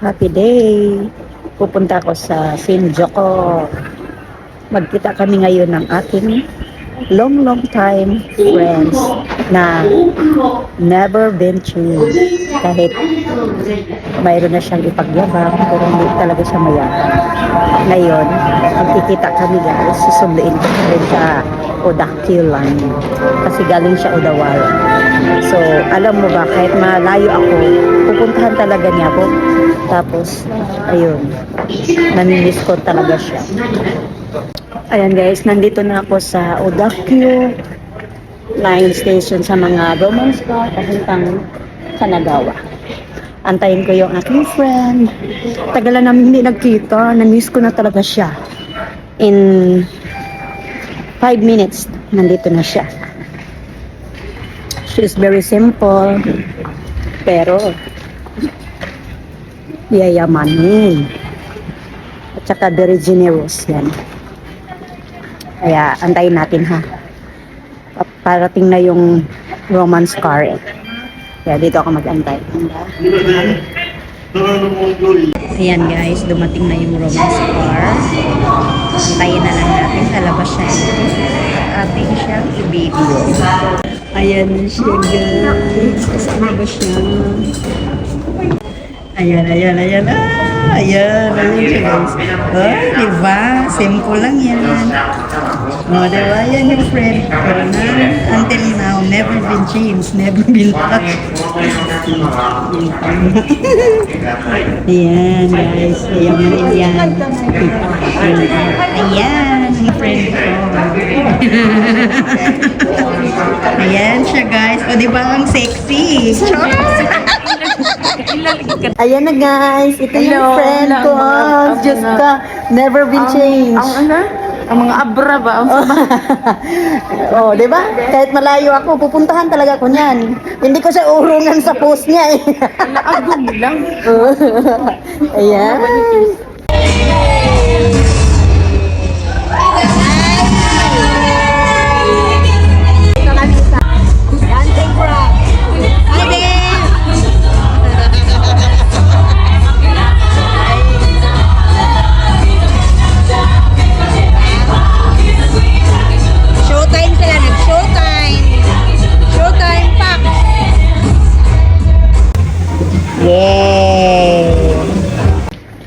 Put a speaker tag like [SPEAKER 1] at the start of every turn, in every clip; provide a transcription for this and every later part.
[SPEAKER 1] Happy day! Pupunta ako sa Shinjuku. Magkita kami ngayon ng aking long, long time friends na never been changed. Kahit mayroon na siyang ipagyabang, pero hindi talaga siya mayabang. Ngayon, magkikita kami guys, susunduin ko rin sa Odakyu line. Kasi galing siya Odawara. So, alam mo ba, kahit malayo ako, pupuntahan talaga niya ako. Tapos, ayun, namimiss ko talaga siya. Ayan guys, nandito na ako sa Odakyu line station sa mga romance car papuntang Kanagawa. Antayin ko yung aking friend. Tagalan namin hindi nagkita. Na-miss ko na talaga siya. In 5 minutes, nandito na siya. She's very simple. Pero, yayamanin. At saka very generous yan. Kaya, antayin natin ha. Pa- Parating na yung romance car eh. Kaya dito ako mag-antay. Ayan guys, dumating na yung romance car. Antayin na lang natin. Lalabas siya. At ating siyang i-video. Ayan siya guys. Kasama ba siya? Ayan, ayan, ayan. Ah, ayan, ayan siya guys. Oh, diba? Simple lang yan. Oh, diba? Yan yung friend ko na until now, never been changed, never been touched. ayan guys, ayan. Ayan, ko. Ayan siya guys. O, diba ang sexy? Char! Ayan na guys, ito yung
[SPEAKER 2] Hello,
[SPEAKER 1] friend ko. Diyos
[SPEAKER 2] ang
[SPEAKER 1] ka, never been changed.
[SPEAKER 2] Ang ano? Ang mga abra ba? Ang
[SPEAKER 1] oh, 'di ba? Kahit malayo ako, pupuntahan talaga ko niyan. Hindi ko siya urungan sa post niya eh.
[SPEAKER 2] naagong lang.
[SPEAKER 1] Ayan.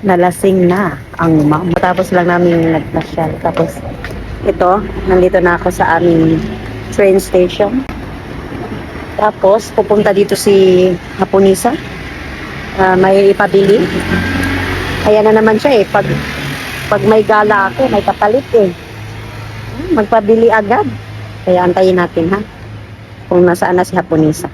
[SPEAKER 1] Nalasing na ang mama. Tapos lang namin nagpasyal. Tapos ito, nandito na ako sa aming train station. Tapos pupunta dito si Haponisa. Ah, may ipabili. Kaya na naman siya eh. Pag, pag may gala ako, may kapalit eh. Magpabili agad. Kaya antayin natin ha. Kung nasaan na si Haponisa.